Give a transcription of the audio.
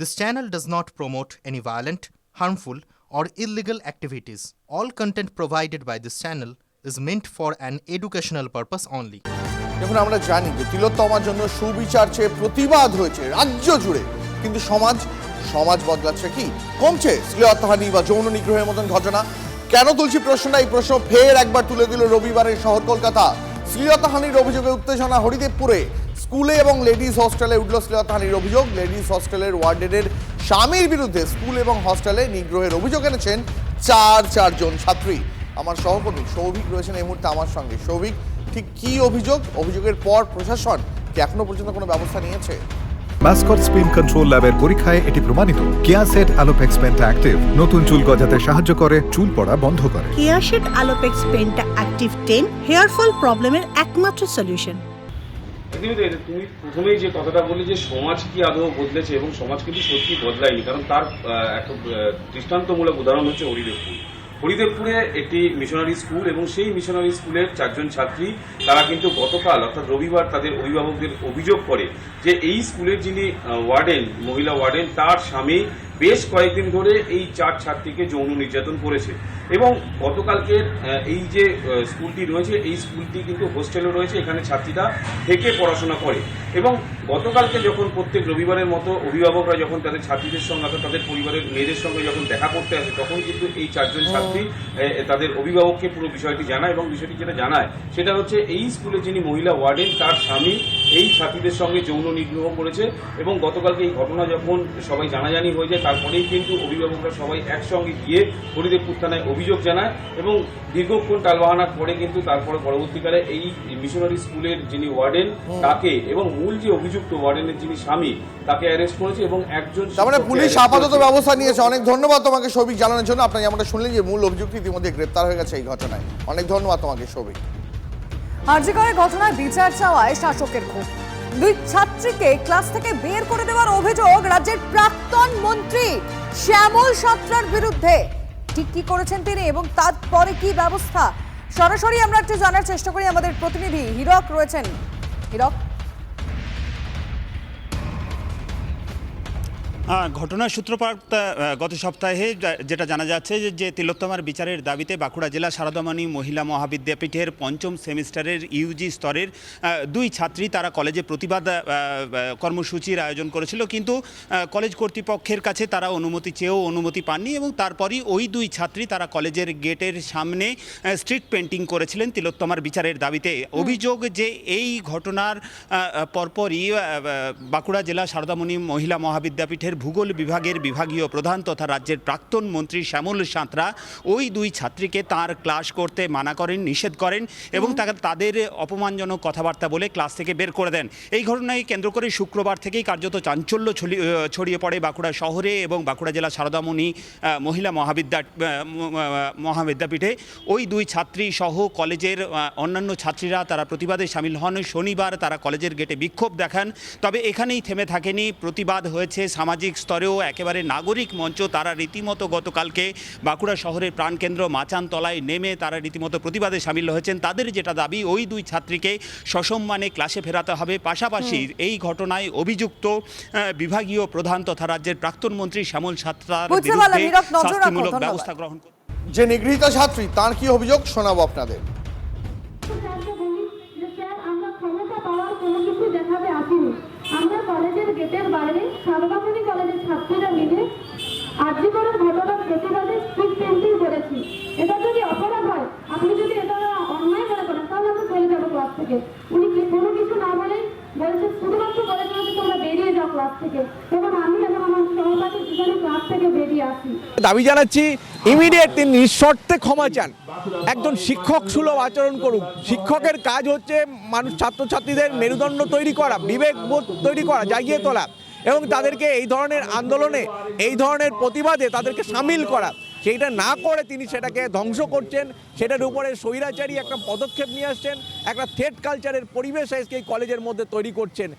This channel does not promote any violent, harmful, or illegal activities. All content provided by this channel is meant for an educational purpose only. দেখুন আমরা জানি যে তিলোত্তমার জন্য সুবিচার চেয়ে প্রতিবাদ হয়েছে রাজ্য জুড়ে। কিন্তু সমাজ সমাজ বদলাচ্ছে কি? কমছে শ্লীলতাহানি বা যৌন নিগ্রহের মতন ঘটনা। কেন তুলছি প্রশ্নটা এই প্রশ্ন ফের একবার তুলে দিল রবিবারের শহর কলকাতা? শ্লীলতাহানির অভিযোগে উত্তেজনা হরিদেবপুরে। স্কুলে এবং লেডিস হস্টেলে উঠল শ্লীলতাহানির অভিযোগ। লেডিস হস্টেলের ওয়ার্ডেনের স্বামীর বিরুদ্ধে স্কুল এবং হস্টেলে নিগ্রহের অভিযোগ এনেছেন চার চারজন ছাত্রী। আমার সহকর্মী সৌভিক রয়েছেন এই মুহূর্তে আমার সঙ্গে। সৌভিক ঠিক কি অভিযোগ? অভিযোগের পর প্রশাসন কি এখনও পর্যন্ত কোনো ব্যবস্থা নিয়েছে? মাস্কট স্পিন কন্ট্রোল ল্যাবের পরীক্ষায় এটি প্রমাণিত। কেয়াসেট অ্যালোপেক্স পেন্ট অ্যাক্টিভ। নতুন চুল গজাতে সাহায্য করে চুল পড়া বন্ধ করে। কেয়াশেড আলোপেক্স পেনটা অ্যাক্টিভ টেন হেয়ার ফল প্রবলেমের একমাত্র সলিউশন। এটা তুমি প্রথমেই যে কথাটা বললে যে সমাজ কি আদৌ বদলেছে এবং সমাজ কিন্তু সত্যি বদলায়নি, কারণ তার একটা দৃষ্টান্তমূলক উদাহরণ হচ্ছে হরিদেবপুর। হরিদেবপুরে একটি মিশনারি স্কুল এবং সেই মিশনারি স্কুলের চারজন ছাত্রী, তারা কিন্তু গতকাল, অর্থাৎ রবিবার তাদের অভিভাবকদের অভিযোগ করে যে এই স্কুলের যিনি ওয়ার্ডেন মহিলা ওয়ার্ডেন তার স্বামী বেশ কয়েকদিন ধরে এই চার ছাত্রীকে যৌন নির্যাতন করেছে। এবং গতকালকের আহ, এই যে স্কুলটি রয়েছে এই স্কুলটি কিন্তু হোস্টেলে রয়েছে এখানে ছাত্রীরা থেকে পড়াশোনা করে। এবং গতকালকে যখন প্রত্যেক রবিবারের মতো অভিভাবকরা যখন তাদের ছাত্রীদের সঙ্গে অর্থাৎ তাদের পরিবারের মেয়েদের সঙ্গে যখন দেখা করতে আসে তখন কিন্তু এই চারজন ছাত্রী তাদের অভিভাবককে পুরো বিষয়টি জানায় এবং বিষয়টি যেটা জানায় সেটা হচ্ছে এই স্কুলে যিনি মহিলা ওয়ার্ডেন তার স্বামী এই ছাত্রীদের সঙ্গে যৌন নিগ্রহ করেছে এবং গতকালকে এই ঘটনা যখন সবাই জানাজানি হয়ে যায় তারপরেই কিন্তু অভিভাবকরা সবাই একসঙ্গে গিয়ে হরিদেবপুর থানায় অভিযোগ জানায় এবং দীর্ঘক্ষণ টালবাহানার পরে কিন্তু তারপরে পরবর্তীকালে এই মিশনারি স্কুলের যিনি ওয়ার্ডেন তাকে এবং মূল যে অভিযুক্ত ওয়ার্ডেনের যিনি স্বামী তাকে অ্যারেস্ট করেছে এবং একজন তার মানে পুলিশ আপাতত ব্যবস্থা নিয়েছে। অনেক ধন্যবাদ তোমাকে সৌভিক জানানোর জন্য। আপনি যেমনটা শুনলেন যে মূল অভিযুক্ত ইতিমধ্যে গ্রেপ্তার হয়ে গেছে এই ঘটনায়। অনেক ধন্যবাদ তোমাকে সৌভিক। আরজিকরের ঘটনায় বিচার চাওয়ায় শাসকের ক্ষোভ। দুই ছাত্রীকে ক্লাস থেকে বের করে দেওয়ার অভিযোগ রাজ্যের প্রাক্তন মন্ত্রী শ্যামল সত্রার বিরুদ্ধে। ঠিক কি করেছেন তিনি এবং তারপরে কি ব্যবস্থা? সরাসরি আমরা একটু জানার চেষ্টা করি। আমাদের প্রতিনিধি হিরক রয়েছেন। হিরক? ঘটনার সূত্রপাত গত সপ্তাহে যেটা জানা যাচ্ছে যে- তিলোত্তমার বিচারের দাবিতে বাঁকুড়া জেলা সারদামণি মহিলা মহাবিদ্যাপীঠের পঞ্চম সেমিস্টারের ইউজি স্তরের দুই ছাত্রী তারা কলেজে প্রতিবাদ কর্মসূচির আয়োজন করেছিল। কিন্তু কলেজ কর্তৃপক্ষের কাছে তারা অনুমতি চেয়েও অনুমতি পাননি এবং তারপরই ওই দুই ছাত্রী তারা কলেজের গেটের সামনে স্ট্রিট পেন্টিং করেছিলেন তিলোত্তমার বিচারের দাবিতে। অভিযোগ যে এই ঘটনার পরপরই বাঁকুড়া জেলা সারদামণি মহিলা মহাবিদ্যাপীঠের ভূগোল বিভাগের বিভাগীয় প্রধান তথা রাজ্যের প্রাক্তন মন্ত্রী শ্যামল সাঁতরা ওই দুই ছাত্রীকে তার ক্লাস করতে মানা করেন নিষেধ করেন এবং তাকে তাদের অপমানজনক কথাবার্তা বলে ক্লাস থেকে বের করে দেন। এই ঘটনায় কেন্দ্র করে শুক্রবার থেকেই কার্যত চাঞ্চল্য ছড়িয়ে পড়ে বাঁকুড়া শহরে এবং বাঁকুড়া জেলা সারদামণি মহিলা মহাবিদ্যা মহাবিদ্যাপীঠে ওই দুই ছাত্রী সহ কলেজের অন্যান্য ছাত্রীরা তারা প্রতিবাদে সামিল হন। শনিবার তারা কলেজের গেটে বিক্ষোভ দেখান। তবে এখানেই থেমে থাকেনি। প্রতিবাদ হয়েছে সামাজিক স্তরেও একেবারে নাগরিক মঞ্চ। তারা রীতিমতো গতকালকে বাঁকুড়া শহরের প্রাণকেন্দ্র মাচানতলায় নেমে তারা রীতিমতো প্রতিবাদে সামিল হয়েছেন। তাদের যেটা দাবি ওই দুই ছাত্রীকে সসম্মানে ক্লাসে ফেরাতে হবে। পাশাপাশি এই ঘটনায় অভিযুক্ত আহ, বিভাগীয় প্রধান তথা রাজ্যের প্রাক্তন মন্ত্রী শ্যামল সাত্রার বিরুদ্ধে শাস্তিমূলক ব্যবস্থা গ্রহণ যে নিগৃহীতা ছাত্রী তার কি অভিযোগ শোনাবো আপনাদের? আমরা ক্ষমতা পাওয়ার কোনো কিছু দেখাতে আসিনি আমরা কলেজের গেটের বাইরে ঘটনার প্রতিবাদে এটা যদি অপরাধ হয়, আপনি যদি এটা অন্যায় করেন, তাহলে আমরা চলে যাব ক্লাস থেকে। উনি কোনো কিছু না বলেই বলেছে শুধুমাত্র যে তোমরা বেরিয়ে যাও ক্লাস থেকে। আমি এবং আমার সহপাঠী দুজনে ক্লাস থেকে বেরিয়ে আসি। দাবি জানাচ্ছি ইমিডিয়েট তিনি নিঃশর্তে ক্ষমা চান। একজন শিক্ষক সুলভ আচরণ করুক শিক্ষকের কাজ হচ্ছে মানুষ ছাত্রছাত্রীদের মেরুদণ্ড তৈরি করা, বিবেকবোধ তৈরি করা, জাগিয়ে তোলা। এবং তাদেরকে এই ধরনের আন্দোলনে, এই ধরনের প্রতিবাদে তাদেরকে সামিল করা। সেইটা না করে তিনি সেটাকে ধ্বংস করছেন। সেটার উপরে স্বৈরাচারী একটা পদক্ষেপ নিয়ে আসছেন। একটা থেট কালচারের পরিবেশ আজকে এই কলেজের মধ্যে তৈরি করছেন।